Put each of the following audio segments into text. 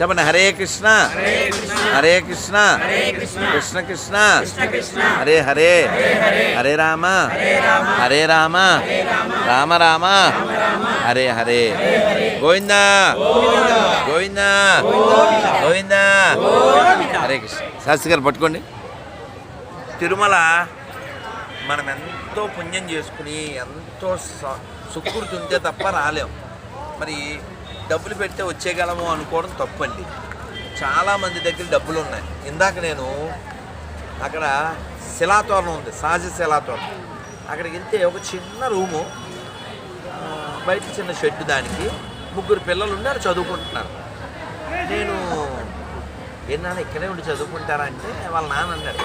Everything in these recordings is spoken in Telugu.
చెప్పండి హరే కృష్ణ. హరే కృష్ణ. కృష్ణ కృష్ణ. హరే హరే. హరే రామ. హరే రామ. రామ రామ. హరే హరే. గోవింద. గోవిందా. గోవిందా. హరే కృష్ణ. శాస్త్రి గారు పట్టుకోండి. తిరుమల మనం ఎంతో పుణ్యం చేసుకుని ఎంతో సుక్కుడు తింటే తప్ప రాలేం. మరి డబ్బులు పెడితే వచ్చేయగలము అనుకోవడం తప్పండి. చాలామంది దగ్గర డబ్బులు ఉన్నాయి ఇందాక నేను అక్కడ శిలాతోరణం ఉంది సహజ శిలాతోరణం. అక్కడికి వెళ్తే ఒక చిన్న రూము బయట చిన్న షెడ్ దానికి. ముగ్గురు పిల్లలు ఉన్నారు చదువుకుంటున్నారు. నేను ఏంటన్నా ఇక్కడే ఉండి చదువుకుంటారా? అంటే వాళ్ళ నాన్న అన్నాడు.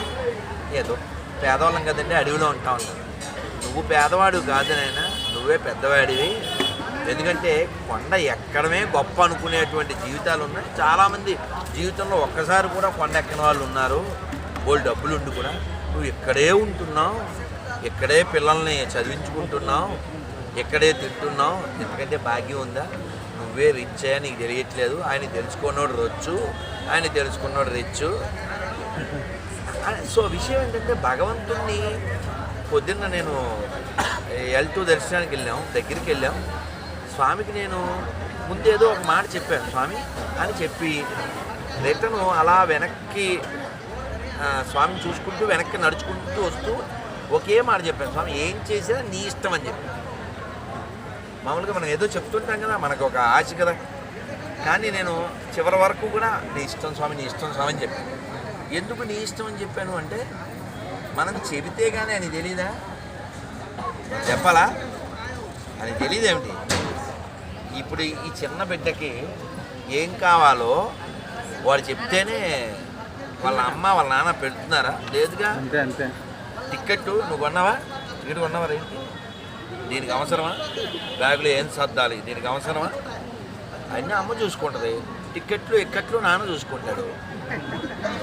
ఏదో పేదవాళ్ళం కదండి అడవిలో ఉంటా ఉన్నాను నువ్వు పేదవాడు కాదు నాయన నువ్వే పెద్దవాడివి. ఎందుకంటే కొండ ఎక్కడమే గొప్ప అనుకునేటువంటి జీవితాలు ఉన్నాయి చాలామంది జీవితంలో ఒక్కసారి కూడా కొండ ఎక్కని వాళ్ళు ఉన్నారు. వాళ్ళు డబ్బులు ఉండి కూడా. నువ్వు ఇక్కడే ఉంటున్నావు. ఇక్కడే పిల్లల్ని చదివించుకుంటున్నావు. ఇక్కడే తింటున్నావు. ఎందుకంటే భాగ్యం ఉందా? నువ్వే రిచ్ అయ్యా నీకు తెలియట్లేదు. ఆయన తెలుసుకున్నోడు రొచ్చు. ఆయన తెలుసుకున్నోడు రిచ్ సో విషయం ఏంటంటే భగవంతుణ్ణి పొద్దున్న నేను వెళ్తూ దర్శనానికి వెళ్ళాం. దగ్గరికి వెళ్ళాం. స్వామికి నేను ముందేదో ఒక మాట చెప్పాను. స్వామి అని చెప్పి రిటర్న్ అలా వెనక్కి స్వామిని చూసుకుంటూ వెనక్కి నడుచుకుంటూ వస్తూ ఒకే మాట చెప్పాను. స్వామి ఏం చేసినా నీ ఇష్టం అని చెప్పి మామూలుగా మనం ఏదో చెప్తుంటాం కదా మనకు ఒక ఆశ కదా. కానీ నేను చివరి వరకు కూడా నీ ఇష్టం స్వామి నీ ఇష్టం స్వామి అని చెప్పాను. ఎందుకు నీ ఇష్టం అని చెప్పాను అంటే మనం చెబితే కానీ అని తెలీదా? చెప్పాలా? అని తెలియదేమిటి ఇప్పుడు ఈ చిన్న బిడ్డకి ఏం కావాలో వాడు చెప్తేనే వాళ్ళ అమ్మ వాళ్ళ నాన్న పెడుతున్నారా? లేదుగా? అంతే అంతే. టికెట్ నువ్వు కొన్నావా? టికెట్ కొన్నావా రేంటి దీనికి అవసరమా? బ్యాగులో ఏం సర్దాలి? దీనికి అవసరమా? అన్నీ అమ్మ చూసుకుంటుంది. టికెట్లు ఎక్కట్లు నాన్న చూసుకుంటాడు.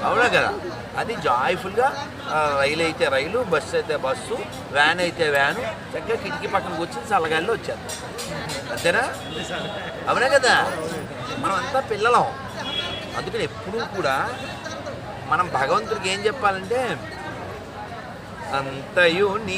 అవునా కదా? అది జాయ్ఫుల్గా రైలు అయితే రైలు బస్సు అయితే బస్సు వ్యాన్ అయితే వ్యాను చక్కగా కిటికీ పక్కన కూర్చొని చల్లగాలిలో వచ్చారు. అంతేనా? అవునా కదా? మనం అంతా పిల్లలం. అందుకని ఎప్పుడూ కూడా మనం భగవంతుడికి ఏం చెప్పాలంటే అంతయు నీ